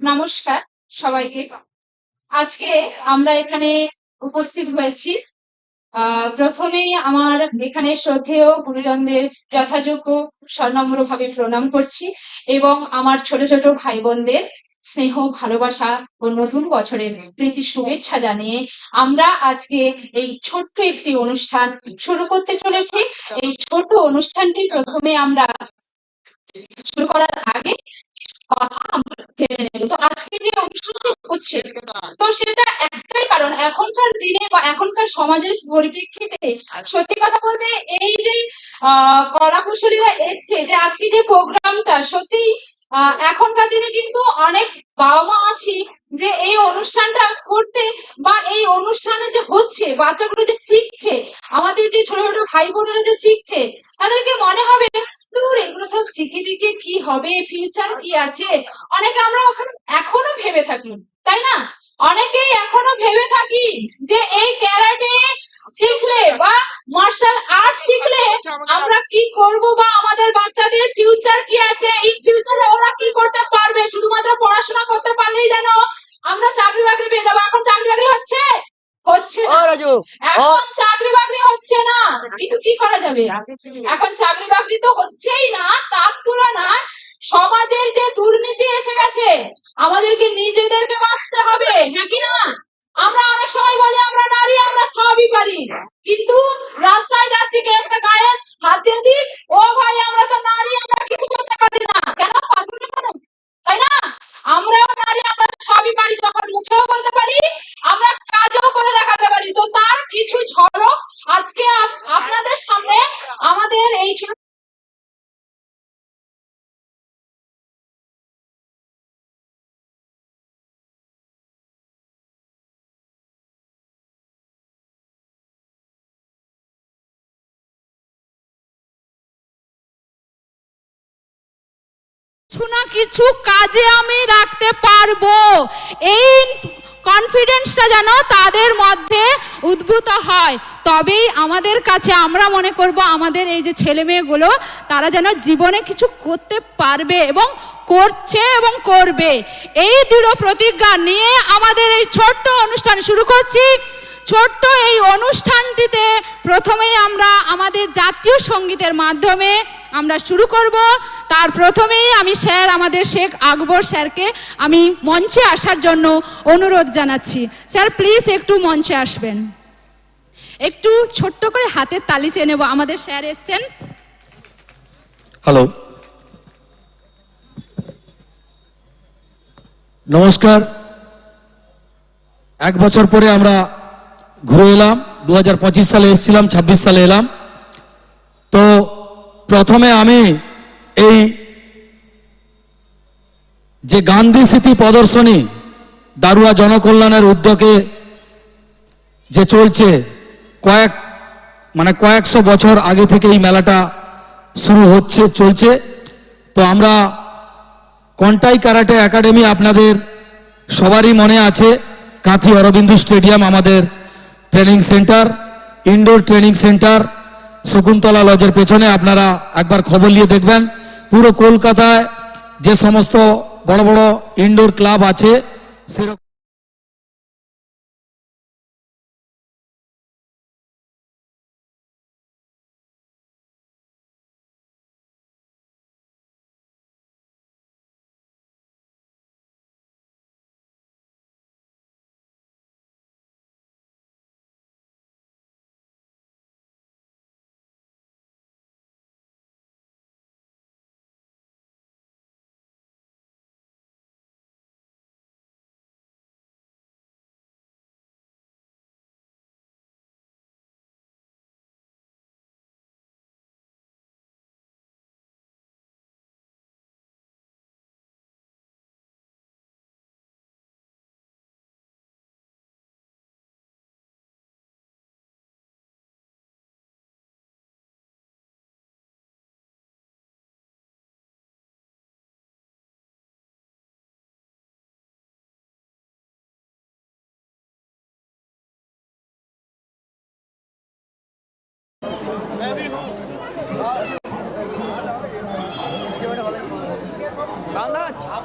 নমস্কার সবাইকে। আজকে আমরা এখানে উপস্থিত হয়েছি। প্রথমেই আমার এখানে শ্রদ্ধেয় গুরুজনদের যথাযোগ্য সনম্র ভাবে প্রণাম করছি এবং আমার ছোট ছোট ভাই বোনদের স্নেহ, ভালোবাসা ও নতুন বছরের প্রীতি, শুভেচ্ছা জানিয়ে আমরা আজকে এই ছোট্ট একটি অনুষ্ঠান শুরু করতে চলেছি। এই ছোট অনুষ্ঠানটি প্রথমে আমরা শুরু করার আগে কথা জেনে নেব। তো আজকে যে অনুষ্ঠানটি হচ্ছে, তো সেটা একটাই কারণ, এখনকার দিনে বা এখনকার সমাজের পরিপ্রেক্ষিতে সত্যি কথা বলতে এই যে, আহ কলা কুশলীরা এসছে যে আজকে যে প্রোগ্রামটা সত্যি এখনকার দিনে কিন্তু অনেক বাবা মা আছি যে এই অনুষ্ঠানটা করতে বা এই অনুষ্ঠানে যে হচ্ছে, বাচ্চাগুলো যে শিখছে, আমাদের যে ছোট ছোট ভাই বোনেরা যে শিখছে, তাদেরকে মনে হবে, দূর, এগুলো সব শিখে টিকে কি হবে? ফিউচার কি আছে? অনেকে আমরা ওখানে এখনও ভেবে থাকি, তাই না? অনেকেই এখনও ভেবে থাকি যে এই ক্যারাটে শিখলে বা মার্শাল আর্ট শিখলে আমরা কি করব বা আমাদের বাচ্চাদের ফিউচার কি আছে? এই ফিউচারে ওরা কি করতে পারবে? শুধুমাত্র পড়াশোনা করতে পারলেই যেন আমরা চাকরি বাকরি পেয়ে যাব। এখন চাকরি বাকরি হচ্ছে? হচ্ছে এখন চাকরি বাকরি হচ্ছে না। কিন্তু কি করা যাবে? এখন চাকরি বাকরি তো হচ্ছেই না। তার তুলনায় সমাজের যে দুর্নীতি এসে গেছে আমাদেরকে নিজেদেরকে বাঁচতে হবে। হ্যাঁ কি না? আমরা অনেক সময় বলি আমরা নারী আমরা সবই পারি। কিন্তু রাস্তায় যাচ্ছি কে? একটা গায়ে হাত দিয়ে দিই। ও ভাই, আমরা তো নারী, আমরা কিছু করতে পারি না। কেন? পাগল কেন তাই না? আমরাও নারী, আমরা সবই পারি। যখন মুখেও বলতে পারি, আমরা কাজও করে দেখাতে পারি। তো তার কিছু ঝলক আজকে আপনাদের সামনে আমাদের এই ছোট কিছু না কিছু কাজে আমি রাখতে পারব। এই কনফিডেন্সটা যেন তাদের মধ্যে উদ্ভূত হয়। তবেই আমাদের কাছে আমরা মনে করব আমাদের এই যে ছেলে মেয়েগুলো, তারা যেন জীবনে কিছু করতে পারবে এবং করছে এবং করবে। এই দৃঢ় প্রতিজ্ঞা নিয়ে আমাদের এই ছোট্ট অনুষ্ঠান শুরু করছি। ছোট্ট এই অনুষ্ঠানটিতে প্রথমেই আমরা আমাদের জাতীয় সঙ্গীতের মাধ্যমে আমরা শুরু করব। তার প্রথমেই আমি স্যার, আমাদের শেখ আকবর স্যারকে আমি মঞ্চে আসার জন্য অনুরোধ জানাচ্ছি। স্যার, প্লিজ একটু মঞ্চে আসবেন। একটু ছোট্ট করে হাতের তালি চেয়ে নেব। আমাদের স্যার এসছেন। হ্যালো নমস্কার। এক বছর পরে আমরা ঘুরে এলাম দু হাজার পঁচিশ সালে এসেছিলাম ২৬ সালে এলাম। তো প্রথমে আমি এই যে গান্ধী স্মৃতি প্রদর্শনী দারুয়া জনকল্যাণের উদ্যোগে যে চলছে, কয়েক মানে কয়েকশো বছর আগে থেকে এই মেলাটা শুরু হচ্ছে, চলছে। তো আমরা কন্টাই কারাটে একাডেমি আপনাদের সবারই মনে আছে, কাঁথি অরবিন্দু স্টেডিয়াম আমাদের training centre, indoor training centre, Shakuntala লজের পেছনে আপনারা একবার খবর নিয়ে দেখবেন। পুরো কলকাতায় যে সমস্ত বড় বড় ইনডোর ক্লাব আছে, সেরকম मैं भी हूँ इसके बड़े वाले आप